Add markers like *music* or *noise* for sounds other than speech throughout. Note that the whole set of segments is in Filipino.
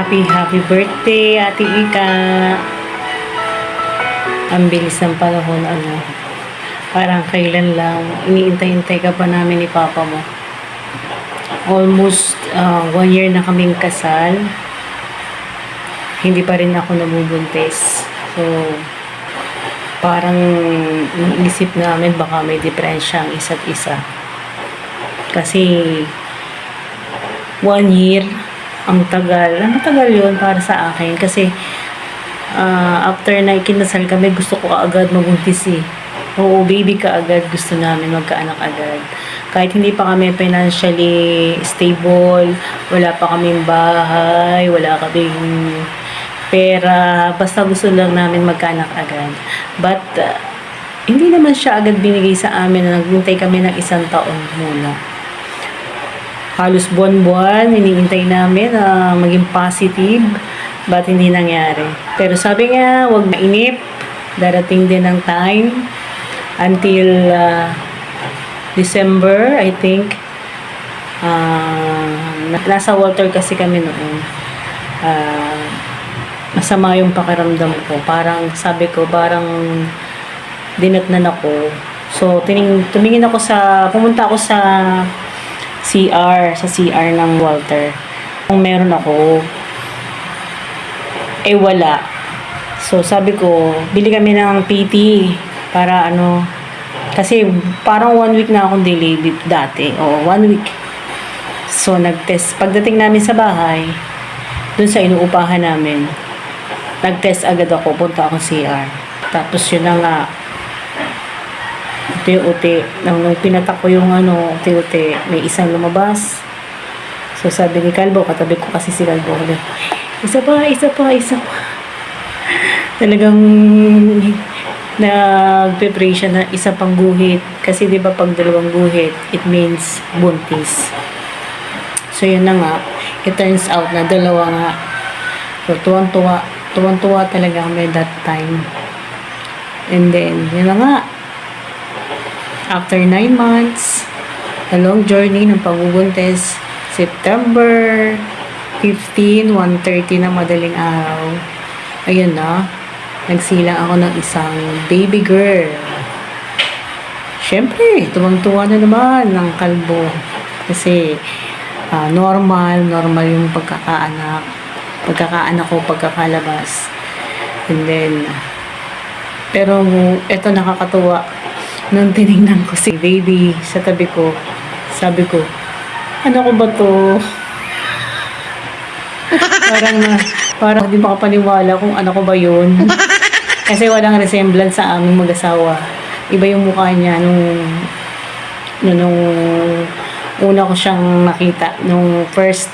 Happy, happy birthday, Ate Ika. Ang bilis ng panahon, ano. Parang kailan lang, iniintay-intay ka pa namin ni Papa mo. Almost uh, one year na kaming kasal. Hindi pa rin ako nabubuntis. So, parang iniisip namin baka may diferensya ang isa't isa. Kasi, one year, ang tagal. Ang tagal yun para sa akin. Kasi, ah, after na ikinasal kami, gusto ko agad mabuntis eh. Oo, baby ka agad. Gusto namin magkaanak agad. Kahit hindi pa kami financially stable, wala pa kaming bahay, wala kaming pera, basta gusto lang namin magkaanak agad. But, ah, hindi naman siya agad binigay sa amin na naghintay kami ng isang taon muna halos buwan-buwan, hinihintay namin na maging positive, but hindi nangyari. Pero sabi nga, huwag mainip, darating din ang time, until uh, December, I think, uh, nasa water kasi kami noon. Uh, masama yung pakiramdam ko. Parang, sabi ko, parang dinatnan ako. So, tining, tumingin ako sa, pumunta ako sa CR, sa CR ng Walter. Kung meron ako, eh wala. So sabi ko, bili kami ng PT para ano, kasi parang one week na akong delayed dati. O, one week. So nag-test. Pagdating namin sa bahay, dun sa inuupahan namin, nag-test agad ako, punta ako CR. Tapos yun na nga, uti-uti. Nung, nung pinatak ko yung ano, uti-uti, may isang lumabas. So sabi ni Kalbo, katabi ko kasi si sabi, Isa pa, isa pa, isa pa. Talagang nagpe-pray siya na isa pang guhit. Kasi di ba pag dalawang guhit, it means buntis. So yun na nga, it turns out na dalawa nga. So tuwang-tuwa, tuwang-tuwa talaga kami that time. And then, yun na nga, After 9 months, a long journey ng pagbubuntis, September 15, 1.30 na madaling araw. Ayun na, nagsilang ako ng isang baby girl. Siyempre, tuwang-tuwa na naman ng kalbo. Kasi, ah, normal, normal yung pagkakaanak. Pagkakaanak ko, pagkakalabas. And then, pero eto nakakatuwa. Nung tinignan ko si baby sa tabi ko, sabi ko, ano ko ba to? parang na, parang hindi makapaniwala kung ano ko ba yun. Kasi walang resemblance sa aming mag-asawa. Iba yung mukha niya nung, nung, nung una ko siyang nakita, nung first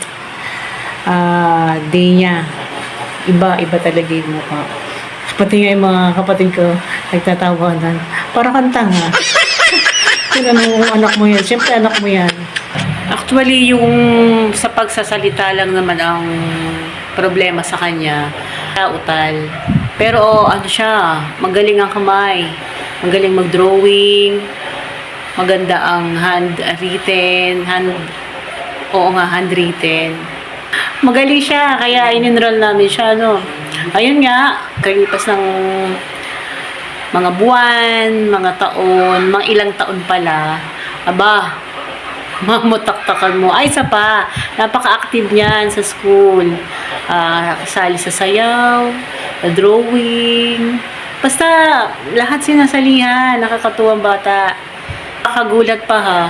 ah, day niya. Iba, iba talaga yung mukha. Pati nga yung mga kapatid ko, nagtatawanan. Para kang tanga. *laughs* Tinanong kung anak mo yan. Siyempre, anak mo yan. Actually, yung sa pagsasalita lang naman ang problema sa kanya, kautal. Pero ano siya, magaling ang kamay. Magaling mag-drawing. Maganda ang handwritten. Hand, oo nga, handwritten. Magaling siya, kaya in-enroll namin siya, no. Ayun nga, kalipas ng mga buwan, mga taon, mga ilang taon pala, aba, *laughs* mamutaktakan mo. Ay, isa pa, napaka-active niyan sa school. Ah, kasali sa sayaw, sa drawing. Basta, lahat sinasalihan, nakakatuwang bata. Nakakagulat pa ha.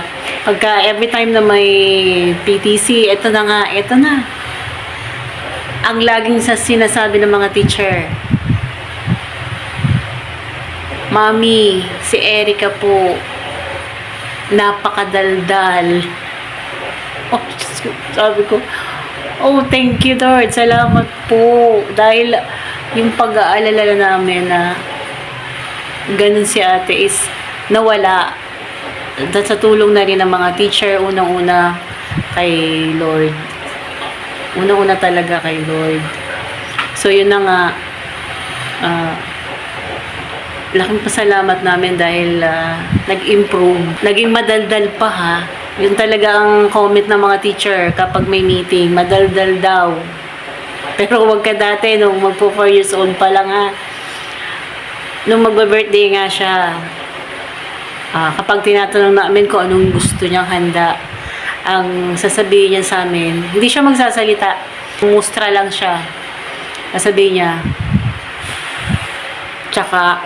Pagka every time na may PTC, eto na nga, eto na. Ang laging sa sinasabi ng mga teacher, Mami, si Erika po, napakadaldal. Oh, ko, sabi ko, oh, thank you, Lord. Salamat po. Dahil yung pag-aalala namin na ganun si ate is nawala. Dahil sa tulong na rin ng mga teacher, unang-una kay Lord. Unang-una talaga kay Lord. So, yun na nga, ah, laking pasalamat namin dahil ah, nag-improve. Naging madaldal pa ha. Yun talaga ang comment ng mga teacher kapag may meeting. Madaldal daw. Pero wag ka dati, nung magpo 4 years old pa lang ha. Nung magba-birthday nga siya, ah, kapag tinatanong namin kung anong gusto niyang handa, ang sasabihin niya sa amin, hindi siya magsasalita. Mustra lang siya. Sasabihin niya, tsaka,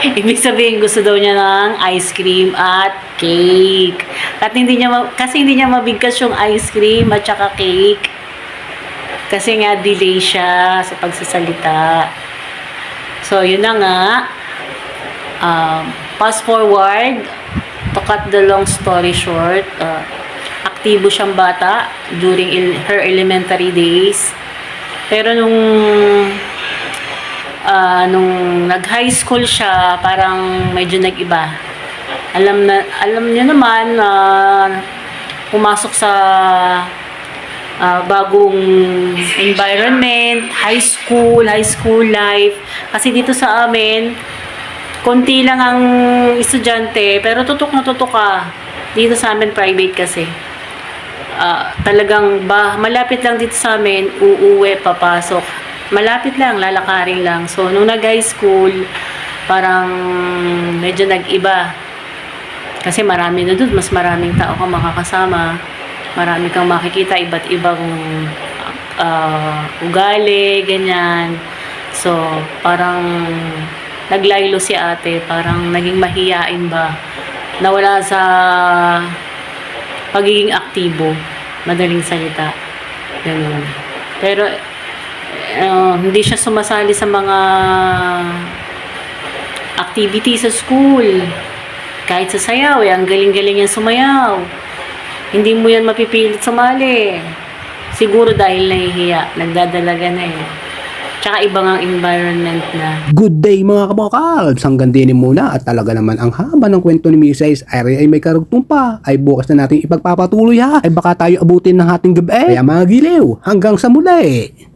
*laughs* Ibig sabihin gusto daw niya ng ice cream at cake. At hindi niya kasi hindi niya mabigkas yung ice cream at saka cake. Kasi nga delay siya sa pagsasalita. So yun na nga. Um, fast forward to cut the long story short. Uh, aktibo siyang bata during her elementary days. Pero nung ah, nung nag-high school siya, parang medyo nag-iba. Alam na alam niyo naman na pumasok sa ah, bagong environment, high school, high school life. Kasi dito sa amin, konti lang ang estudyante, pero tutok na tutok ka. Dito sa amin private kasi. Ah, talagang ba, malapit lang dito sa amin, uuwi, papasok. Malapit lang, lalakarin lang. So, nung nag-high school, parang medyo nag-iba. Kasi marami na doon, mas maraming tao kang makakasama. Marami kang makikita, iba't ibang ah, ugali, ganyan. So, parang naglaylo si ate, parang naging mahiyain ba. Nawala sa pagiging aktibo, madaling salita. Ganun. Pero, uh, hindi siya sumasali sa mga activity sa school. Kahit sa sayaw, eh, ang galing-galing yan sumayaw. Hindi mo yan mapipilit sumali. Siguro dahil nahihiya, nagdadalaga na eh. Tsaka ibang ang environment na. Good day mga kabokalbs! Hanggang din muna at talaga naman ang haba ng kwento ni Mrs. ay ay may karugtong pa ay bukas na natin ipagpapatuloy ha ay baka tayo abutin ng ating gabi. Kaya mga giliw, hanggang sa muli!